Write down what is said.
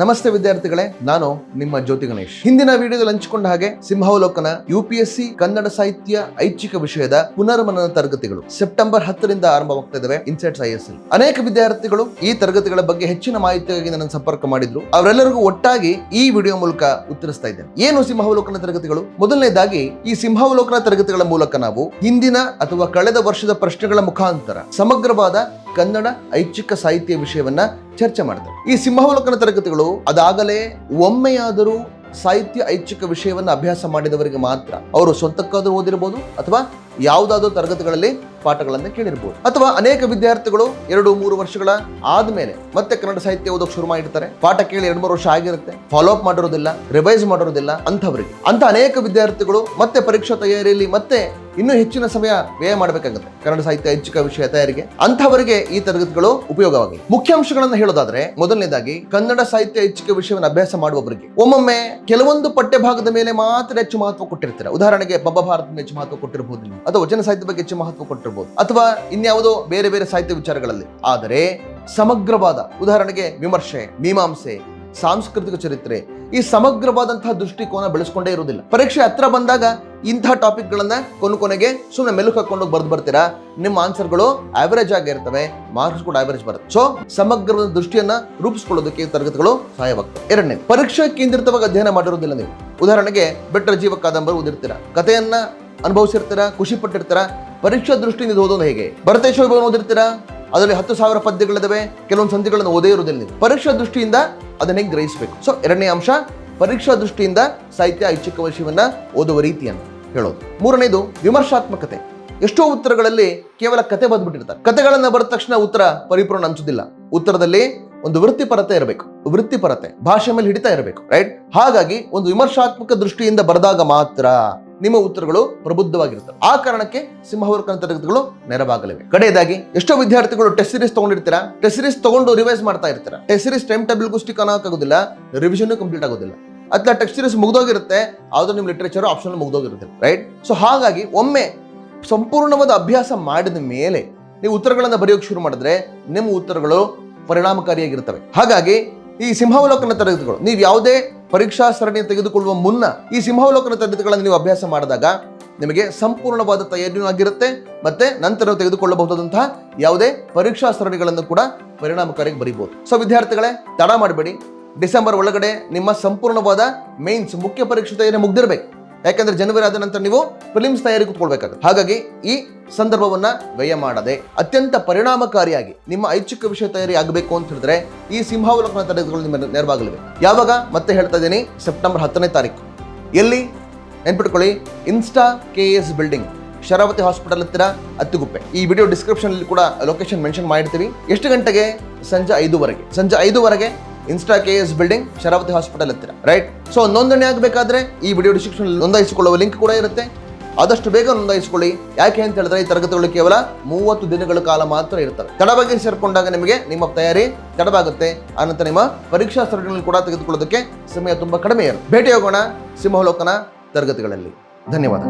ನಮಸ್ತೆ ವಿದ್ಯಾರ್ಥಿಗಳೇ, ನಾನು ನಿಮ್ಮ ಜ್ಯೋತಿ ಗಣೇಶ್. ಹಿಂದಿನ ವಿಡಿಯೋದಲ್ಲಿ ಹಂಚಿಕೊಂಡ ಹಾಗೆ ಸಿಂಹಾವಲೋಕನ U P S C Kannada ಸಾಹಿತ್ಯ ಐಚ್ಛಿಕ ವಿಷಯದ ಪುನರ್ಮನನ ತರಗತಿಗಳು ಸೆಪ್ಟೆಂಬರ್ ಹತ್ತರಿಂದ ಆರಂಭವಾಗ್ತಾ ಇದಾವೆ ಇನ್ಸೆಟ್ಸ್ ಐ ಎಸ್ ಎಲ್. ಅನೇಕ ವಿದ್ಯಾರ್ಥಿಗಳು ಈ ತರಗತಿಗಳ ಬಗ್ಗೆ ಹೆಚ್ಚಿನ ಮಾಹಿತಿಗಾಗಿ ನನ್ನ ಸಂಪರ್ಕ ಮಾಡಿದ್ರು. ಅವರೆಲ್ಲರಿಗೂ ಒಟ್ಟಾಗಿ ಈ ವಿಡಿಯೋ ಮೂಲಕ ಉತ್ತರಿಸ್ತಾ ಇದ್ದೇನೆ. ಏನು ಸಿಂಹಾವಲೋಕನ ತರಗತಿಗಳು? ಮೊದಲನೇದಾಗಿ, ಈ ಸಿಂಹಾವಲೋಕನ ತರಗತಿಗಳ ಮೂಲಕ ನಾವು ಹಿಂದಿನ ಅಥವಾ ಕಳೆದ ವರ್ಷದ ಪ್ರಶ್ನೆಗಳ ಮುಖಾಂತರ ಸಮಗ್ರವಾದ ಕನ್ನಡ ಐಚ್ಛಿಕ ಸಾಹಿತ್ಯ ವಿಷಯವನ್ನ ಚರ್ಚೆ ಮಾಡ್ತಾರೆ ಈ ಸಿಂಹಾವಲೋಕನ ತರಗತಿಗಳು ಅದಾಗಲೇ ಒಮ್ಮೆಯಾದರೂ ಸಾಹಿತ್ಯ ಐಚ್ಛಿಕ ವಿಷಯವನ್ನು ಅಭ್ಯಾಸ ಮಾಡಿದವರಿಗೆ ಮಾತ್ರ. ಅವರು ಸ್ವಂತಕ್ಕಾದರೂ ಓದಿರಬಹುದು ಅಥವಾ ಯಾವುದಾದ್ರೂ ತರಗತಿಗಳಲ್ಲಿ ಪಾಠಗಳನ್ನು ಕೇಳಿರ್ಬೋದು. ಅಥವಾ ಅನೇಕ ವಿದ್ಯಾರ್ಥಿಗಳು ಎರಡು, ಮೂರು ವರ್ಷಗಳ ಆದ್ಮೇಲೆ ಮತ್ತೆ ಕನ್ನಡ ಸಾಹಿತ್ಯ ಓದೋಕೆ ಶುರು ಮಾಡಿರ್ತಾರೆ. ಪಾಠ ಕೇಳಿ ಎರಡು, ಮೂರು ವರ್ಷ ಆಗಿರುತ್ತೆ. ಫಾಲೋ ಅಪ್ ಮಾಡಿರೋದಿಲ್ಲ ರಿವೈಸ್ ಮಾಡಿರೋದಿಲ್ಲ ಅಂಥವರಿಗೆ. ಅಂತ ಅನೇಕ ವಿದ್ಯಾರ್ಥಿಗಳು ಮತ್ತೆ ಪರೀಕ್ಷಾ ತಯಾರಿಯಲ್ಲಿ ಮತ್ತೆ ಇನ್ನೂ ಹೆಚ್ಚಿನ ಸಮಯ ವ್ಯಯ ಮಾಡಬೇಕಾಗುತ್ತೆ. ಕನ್ನಡ ಸಾಹಿತ್ಯ ಐಚ್ಛಿಕ ವಿಷಯ ತಯಾರಿಗೆ. ಅಂಥವರಿಗೆ ಈ ತರಗತಿಗಳು ಉಪಯೋಗವಾಗಲಿ. ಮುಖ್ಯಾಂಶಗಳನ್ನು ಹೇಳೋದಾದ್ರೆ, ಮೊದಲನೇದಾಗಿ ಕನ್ನಡ ಸಾಹಿತ್ಯ ಐಚ್ಛಿಕ ವಿಷಯವನ್ನು ಅಭ್ಯಾಸ ಮಾಡುವವರಿಗೆ ಒಮ್ಮೊಮ್ಮೆ ಕೆಲವೊಂದು ಪಠ್ಯಭಾಗದ ಮೇಲೆ ಮಾತ್ರ ಹೆಚ್ಚು ಮಹತ್ವ ಕೊಟ್ಟಿರ್ತಾರೆ. ಉದಾಹರಣೆಗೆ ಬಬ್ಬ ಭಾರತ ಹೆಚ್ಚು ಮಹತ್ವ ಕೊಟ್ಟಿರಬಹುದು ಅಥವಾ ವಚನ ಸಾಹಿತ್ಯ ಬಗ್ಗೆ ಹೆಚ್ಚು ಮಹತ್ವ ಕೊಟ್ಟಿರಬಹುದು. ಅಥವಾ ಇನ್ಯಾವುದೋ ಬೇರೆ ಬೇರೆ ಸಾಹಿತ್ಯ ವಿಚಾರಗಳಲ್ಲಿ. ಆದರೆ ಸಮಗ್ರವಾದ, ಉದಾಹರಣೆಗೆ ವಿಮರ್ಶೆ, ಮೀಮಾಂಸೆ, ಸಾಂಸ್ಕೃತಿಕ ಚರಿತ್ರೆ, ಈ ಸಮಗ್ರವಾದಂತಹ ದೃಷ್ಟಿಕೋನ ಬೆಳೆಸ್ಕೊಂಡೇ ಇರುವುದಿಲ್ಲ. ಪರೀಕ್ಷೆ ಹತ್ರ ಬಂದಾಗ ಇಂತಹ ಟಾಪಿಕ್ಗಳನ್ನ ಕೊನೆ ಕೊನೆಗೆ ಸುಮ್ಮನೆ ಮೆಲುಕು ಹಾಕೊಂಡು ಬರ್ದು ಬರ್ತೀರಾ? ನಿಮ್ಮ ಆನ್ಸರ್ಗಳು ಆವರೇಜ್ ಆಗಿರ್ತವೆ ಮಾರ್ಕ್ಸ್ ಕೂಡ ಆವರೇಜ್ ಬರುತ್ತೆ. ಸೊ ಸಮಗ್ರವಾದ ದೃಷ್ಟಿಯನ್ನ ರೂಪಿಸ್ಕೊಳ್ಳೋದಕ್ಕೆ ತರಗತಿಗಳು ಸಹಾಯವಾಗ್ತವೆ. ಎರಡನೇ, ಪರೀಕ್ಷಾ ಕೇಂದ್ರಿತವಾಗಿ ಅಧ್ಯಯನ ಮಾಡಿರೋದಿಲ್ಲ ನೀವು. ಉದಾಹರಣೆಗೆ ಬೆಟ್ಟರ ಜೀವ ಕಾದಂಬರಿ ಓದಿರ್ತೀರಾ? ಕಥೆಯನ್ನ ಅನುಭವಿಸಿರ್ತೀರಾ? ಖುಷಿ ಪಟ್ಟಿರ್ತೀರಾ? ಪರೀಕ್ಷಾ ದೃಷ್ಟಿಯಿಂದ ಓದೋದು ಹೇಗೆ? ಭರತೇಶ್ವರ ವಿಭವನ ಓದಿರ್ತೀರಾ? ಅದರಲ್ಲಿ ಹತ್ತು ಸಾವಿರ ಪದ್ಯಗಳಿದಾವೆ, ಕೆಲವೊಂದು ಸಂಧಿಗಳನ್ನು ಓದೇ ಇರೋದಿಲ್ಲ ಪರೀಕ್ಷಾ ದೃಷ್ಟಿಯಿಂದ ಅದನ್ನ ಹೇಗೆ ಗ್ರಹಿಸಬೇಕು. ಸೊ ಎರಡನೇ ಅಂಶ, ಪರೀಕ್ಷಾ ದೃಷ್ಟಿಯಿಂದ ಸಾಹಿತ್ಯ ಐಚ್ಛಿಕ ವಿಷಯವನ್ನ ಓದುವ ರೀತಿಯನ್ನು ಹೇಳೋದು. ಮೂರನೇದು, ವಿಮರ್ಶಾತ್ಮಕತೆ. ಎಷ್ಟೋ ಉತ್ತರಗಳಲ್ಲಿ ಕೇವಲ ಕತೆ ಬಂದ್ಬಿಟ್ಟಿರ್ತಾರೆ. ಕತೆಗಳನ್ನ ಬರೆದ ತಕ್ಷಣ ಉತ್ತರ ಪರಿಪೂರ್ಣ ಅನ್ಸುದಿಲ್ಲ. ಉತ್ತರದಲ್ಲಿ ಒಂದು ವೃತ್ತಿಪರತೆ ಇರಬೇಕು. ವೃತ್ತಿಪರತೆ, ಭಾಷೆ ಮೇಲೆ ಹಿಡಿತಾ ಇರಬೇಕು ರೈಟ್ ಹಾಗಾಗಿ ಒಂದು ವಿಮರ್ಶಾತ್ಮಕ ದೃಷ್ಟಿಯಿಂದ ಬರೆದಾಗ ಮಾತ್ರ ನಿಮ್ಮ ಉತ್ತರಗಳು ಪ್ರಬುದ್ಧವಾಗಿರ್ತವೆ ಆ ಕಾರಣಕ್ಕೆ ಸಿಂಹವರ್ಕನ ತರಗತಿಗಳು ನೆರವಾಗಲಿವೆ. ಕಡೆಯದಾಗಿ, ಎಷ್ಟೋ ವಿದ್ಯಾರ್ಥಿಗಳು ಟೆಸ್ಟ್ ಸೀರೀಸ್ ತಗೊಂಡಿರ್ತೀರಾ? ಟೆಸ್ಟ್ ಸೀರೀಸ್ ತಗೊಂಡು ರಿವೈಸ್ ಮಾಡ್ತಾ ಇರ್ತೀರಾ? ಟೆಸ್ಟ್ ಸೀರೀಸ್ ಟೈಮ್ ಟೇಬಲ್ಗೂ ಸ್ಟಿಕ್ ಆಗೋದಿಲ್ಲ ರಿವಿಷನ್ ಕಂಪ್ಲೀಟ್ ಆಗೋದಿಲ್ಲ. ಅಥವಾ ಟೆಕ್ಸ್ಟ್ ಸೀರೀಸ್ ಮುಗ್ದೋಗಿರುತ್ತೆ, ಆದ್ರೂ ನಿಮ್ಮ ಲಿಟ್ರೇಚರ್ ಆಪ್ಷನ್ ಮುಗ್ದೋಗಿರುತ್ತೆ ರೈಟ್ ಸೊ ಹಾಗಾಗಿ ಒಮ್ಮೆ ಸಂಪೂರ್ಣವಾದ ಅಭ್ಯಾಸ ಮಾಡಿದ ಮೇಲೆ ನೀವು ಉತ್ತರಗಳನ್ನು ಬರೆಯೋಕೆ ಶುರು ಮಾಡಿದ್ರೆ ನಿಮ್ಮ ಉತ್ತರಗಳು ಪರಿಣಾಮಕಾರಿಯಾಗಿರ್ತವೆ ಹಾಗಾಗಿ ಈ ಸಿಂಹಾವಲೋಕನ ತರಗತಿಗಳು, ನೀವು ಯಾವುದೇ ಪರೀಕ್ಷಾ ಸರಣಿ ತೆಗೆದುಕೊಳ್ಳುವ ಮುನ್ನ ಈ ಸಿಂಹಾವಲೋಕನ ತರಗತಿಗಳನ್ನು ನೀವು ಅಭ್ಯಾಸ ಮಾಡಿದಾಗ ನಿಮಗೆ ಸಂಪೂರ್ಣವಾದ ತಯಾರಿಯೂ ಆಗಿರುತ್ತೆ ಮತ್ತೆ ನಂತರ ತೆಗೆದುಕೊಳ್ಳಬಹುದಾದಂತಹ ಯಾವುದೇ ಪರೀಕ್ಷಾ ಸರಣಿಗಳನ್ನು ಕೂಡ ಪರಿಣಾಮಕಾರಿಯಾಗಿ ಬರೀಬಹುದು. ಸೊ ವಿದ್ಯಾರ್ಥಿಗಳೇ, ತಡ ಮಾಡಬೇಡಿ. ಡಿಸೆಂಬರ್ ಒಳಗಡೆ ನಿಮ್ಮ ಸಂಪೂರ್ಣವಾದ ಮೇನ್ಸ್ ಮುಖ್ಯ ಪರೀಕ್ಷೆ ತಯಾರಿ ಮುಗ್ದಿರ್ಬೇಕು. ಯಾಕಂದ್ರೆ ಜನವರಿ ಆದ ನಂತರ ನೀವು ಫಿಲಿಮ್ಸ್ ತಯಾರಿ ಕೂತ್ಕೊಳ್ಬೇಕಾಗುತ್ತೆ. ಹಾಗಾಗಿ ಈ ಸಂದರ್ಭವನ್ನ ವ್ಯಯ ಮಾಡದೆ, ಅತ್ಯಂತ ಪರಿಣಾಮಕಾರಿಯಾಗಿ ನಿಮ್ಮ ಐಚ್ಛಿಕ ವಿಷಯ ತಯಾರಿ ಆಗಬೇಕು ಅಂತ ಹೇಳಿದ್ರೆ ಈ ಸಿಂಹಾವಲೋಕನ ತರಗತಿಗಳು ನಿಮ್ಮ ನೆರವಾಗಲಿವೆ. ಯಾವಾಗ? ಮತ್ತೆ ಹೇಳ್ತಾ ಇದ್ದೀನಿ, ಸೆಪ್ಟೆಂಬರ್ ಹತ್ತನೇ ತಾರೀಕು. ಎಲ್ಲಿ? ನೆನ್ಪಿಟ್ಕೊಳ್ಳಿ, Insta K S building. Sharavathi hospital ಹತ್ತಿರ ಅತ್ತಿಗುಪ್ಪೆ. ಈ ವಿಡಿಯೋ ಡಿಸ್ಕ್ರಿಪ್ಷನ್ ಅಲ್ಲಿ ಕೂಡ ಲೊಕೇಶನ್ ಮೆನ್ಷನ್ ಮಾಡಿರ್ತೀವಿ. ಎಷ್ಟು ಗಂಟೆಗೆ? ಸಂಜೆ ಐದುವರೆಗೆ. ಸಂಜೆ ಐದುವರೆಗೆ Insta K S building Sharavathi hospital ಹತ್ತಿರ ರೈಟ್ ಸೊ ನೋಂದಣಿ ಆಗಬೇಕಾದ್ರೆ ಈ ವಿಡಿಯೋ ಡಿಸ್ಕ್ರಿಪ್ಷನ್ ನೋಂದಾಯಿಸಿಕೊಳ್ಳುವ ಲಿಂಕ್ ಕೂಡ ಇರುತ್ತೆ. ಆದಷ್ಟು ಬೇಗ ನೋಂದಾಯಿಸಿಕೊಳ್ಳಿ. ಯಾಕೆ ಅಂತ ಹೇಳಿದ್ರೆ ಈ ತರಗತಿಗಳು ಕೇವಲ ಮೂವತ್ತು ದಿನಗಳ ಕಾಲ ಮಾತ್ರ ಇರ್ತವೆ. ತಡವಾಗಿ ಸೇರ್ಕೊಂಡಾಗ ನಿಮಗೆ ನಿಮ್ಮ ತಯಾರಿ ತಡವಾಗುತ್ತೆ. ಆನಂತರ ನಿಮ್ಮ ಪರೀಕ್ಷಾ ಸರಣಿಗಳನ್ನು ಕೂಡ ತೆಗೆದುಕೊಳ್ಳೋದಕ್ಕೆ ಸಮಯ ತುಂಬಾ ಕಡಿಮೆ ಇರುತ್ತೆ. ಭೇಟಿ ಹೋಗೋಣ ಸಿಂಹಲೋಕನ ತರಗತಿಗಳಲ್ಲಿ. ಧನ್ಯವಾದ.